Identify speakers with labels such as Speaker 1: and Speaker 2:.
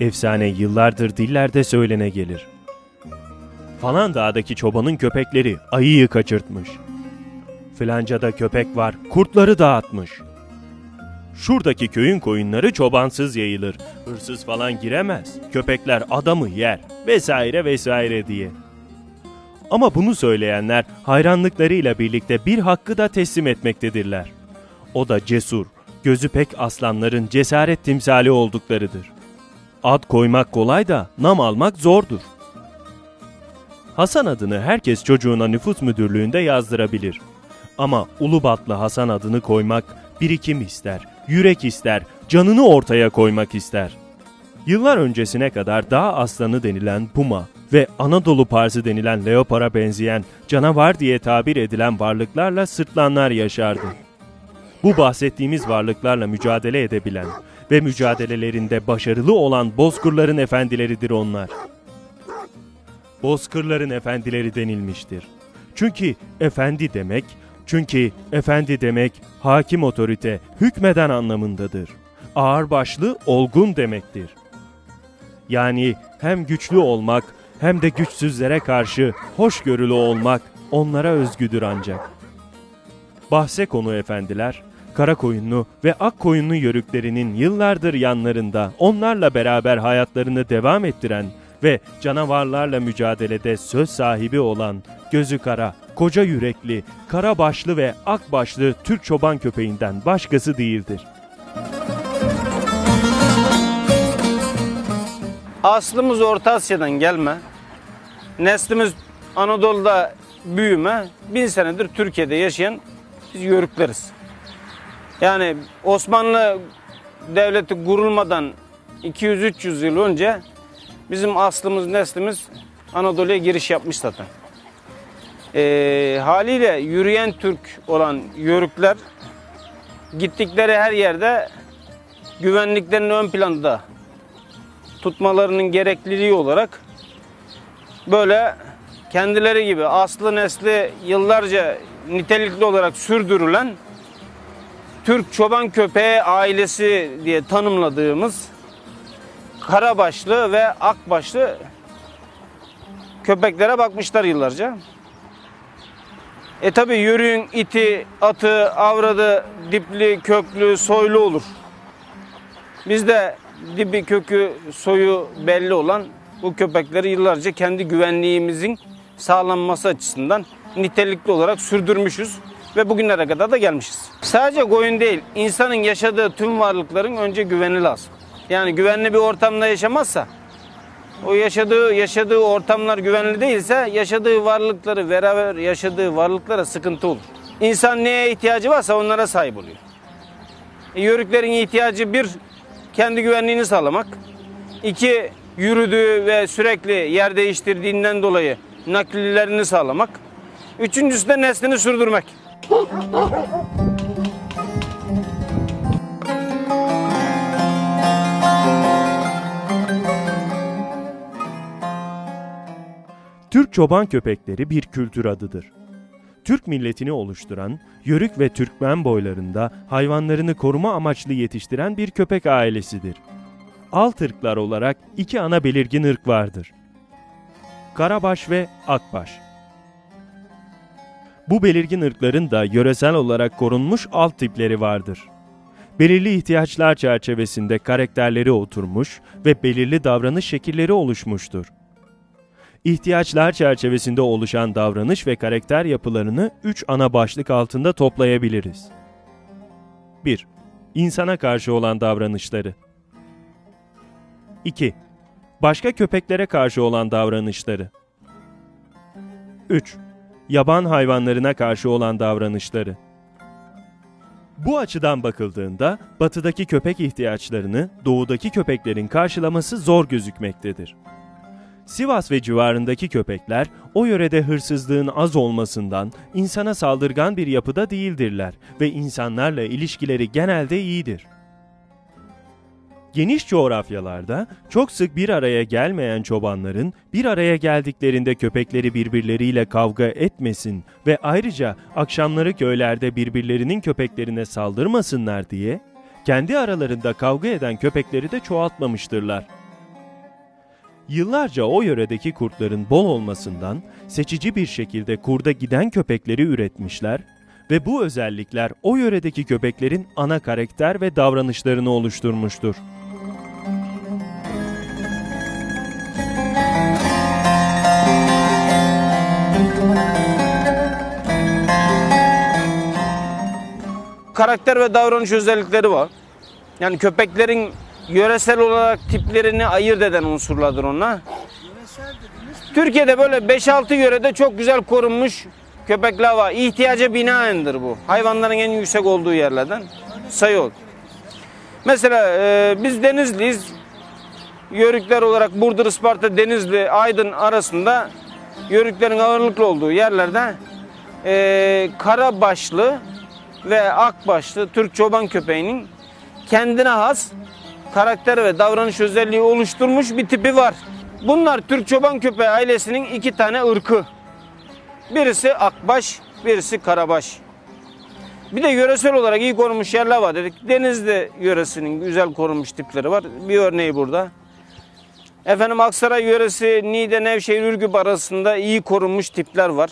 Speaker 1: Efsane yıllardır dillerde söylene gelir. Falan dağdaki çobanın köpekleri ayıyı kaçırtmış. Filancada köpek var, kurtları dağıtmış. Şuradaki köyün koyunları çobansız yayılır. Hırsız falan giremez. Köpekler adamı yer vesaire vesaire diye. Ama bunu söyleyenler hayranlıklarıyla birlikte bir hakkı da teslim etmektedirler. O da cesur, gözü pek aslanların cesaret timsali olduklarıdır. Ad koymak kolay da nam almak zordur. Hasan adını herkes çocuğuna nüfus müdürlüğünde yazdırabilir. Ama Ulubatlı Hasan adını koymak birikim ister, yürek ister, canını ortaya koymak ister. Yıllar öncesine kadar dağ aslanı denilen puma ve Anadolu parsı denilen leopara benzeyen canavar diye tabir edilen varlıklarla sırtlanlar yaşardı. Bu bahsettiğimiz varlıklarla mücadele edebilen ve mücadelelerinde başarılı olan bozkurların efendileridir onlar. Bozkırların efendileri denilmiştir. Çünkü efendi demek, çünkü efendi demek hakim otorite, hükmeden anlamındadır. Ağırbaşlı, olgun demektir. Yani hem güçlü olmak hem de güçsüzlere karşı hoşgörülü olmak onlara özgüdür ancak. Bahse konu efendiler, kara koyunlu ve ak koyunlu yörüklerinin yıllardır yanlarında onlarla beraber hayatlarını devam ettiren ve canavarlarla mücadelede söz sahibi olan gözü kara, koca yürekli, kara başlı ve ak başlı Türk çoban köpeğinden başkası değildir.
Speaker 2: Aslımız Orta Asya'dan gelme. Neslimiz Anadolu'da büyüme. Bin senedir Türkiye'de yaşayan biz yörükleriz. Yani Osmanlı Devleti kurulmadan 200-300 yıl önce bizim aslımız, neslimiz Anadolu'ya giriş yapmış zaten. Ee, haliyle yürüyen Türk olan yörükler gittikleri her yerde güvenliklerini ön planda tutmalarının gerekliliği olarak böyle kendileri gibi aslı nesli yıllarca nitelikli olarak sürdürülen Türk çoban köpeği ailesi diye tanımladığımız karabaşlı ve akbaşlı köpeklere bakmışlar yıllarca. E tabi yürüyün iti, atı, avradı, dipli, köklü, soylu olur. Biz de dibi, kökü, soyu belli olan bu köpekleri yıllarca kendi güvenliğimizin sağlanması açısından nitelikli olarak sürdürmüşüz ve bugünlere kadar da gelmişiz. Sadece koyun değil, insanın yaşadığı tüm varlıkların önce güveni lazım. Yani güvenli bir ortamda yaşamazsa, o yaşadığı yaşadığı ortamlar güvenli değilse yaşadığı varlıkları beraber yaşadığı varlıklara sıkıntı olur. İnsan neye ihtiyacı varsa onlara sahip oluyor. E, yörüklerin ihtiyacı bir kendi güvenliğini sağlamak. İki yürüdüğü ve sürekli yer değiştirdiğinden dolayı naklilerini sağlamak. Üçüncüsü de neslini sürdürmek.
Speaker 1: Türk çoban köpekleri bir kültür adıdır. Türk milletini oluşturan, Yörük ve Türkmen boylarında hayvanlarını koruma amaçlı yetiştiren bir köpek ailesidir. Alt ırklar olarak iki ana belirgin ırk vardır. Karabaş ve Akbaş. Bu belirgin ırkların da yöresel olarak korunmuş alt tipleri vardır. Belirli ihtiyaçlar çerçevesinde karakterleri oturmuş ve belirli davranış şekilleri oluşmuştur. İhtiyaçlar çerçevesinde oluşan davranış ve karakter yapılarını üç ana başlık altında toplayabiliriz. 1. İnsana karşı olan davranışları. 2. Başka köpeklere karşı olan davranışları. 3. Yaban hayvanlarına karşı olan davranışları. Bu açıdan bakıldığında batıdaki köpek ihtiyaçlarını doğudaki köpeklerin karşılaması zor gözükmektedir. Sivas ve civarındaki köpekler o yörede hırsızlığın az olmasından insana saldırgan bir yapıda değildirler ve insanlarla ilişkileri genelde iyidir. Geniş coğrafyalarda çok sık bir araya gelmeyen çobanların bir araya geldiklerinde köpekleri birbirleriyle kavga etmesin ve ayrıca akşamları köylerde birbirlerinin köpeklerine saldırmasınlar diye kendi aralarında kavga eden köpekleri de çoğaltmamıştırlar. Yıllarca o yöredeki kurtların bol olmasından seçici bir şekilde kurda giden köpekleri üretmişler ve bu özellikler o yöredeki köpeklerin ana karakter ve davranışlarını oluşturmuştur.
Speaker 2: Karakter ve davranış özellikleri var. Yani köpeklerin yöresel olarak tiplerini ayırt eden unsurlardır onlar. Türkiye'de böyle 5-6 yörede çok güzel korunmuş köpekler var. İhtiyaca binaendir bu. Hayvanların en yüksek olduğu yerlerden sayı ol. Mesela e, biz Denizliyiz. Yörükler olarak Burdur, Isparta, Denizli, Aydın arasında yörüklerin ağırlıklı olduğu yerlerde e, kara başlı ve akbaşlı Türk çoban köpeğinin kendine has karakter ve davranış özelliği oluşturmuş bir tipi var. Bunlar Türk çoban köpeği ailesinin iki tane ırkı. Birisi akbaş, birisi karabaş. Bir de yöresel olarak iyi korunmuş yerler var dedik. Denizli yöresinin güzel korunmuş tipleri var. Bir örneği burada. Efendim Aksaray yöresi, Niğde, Nevşehir, Ürgüp arasında iyi korunmuş tipler var.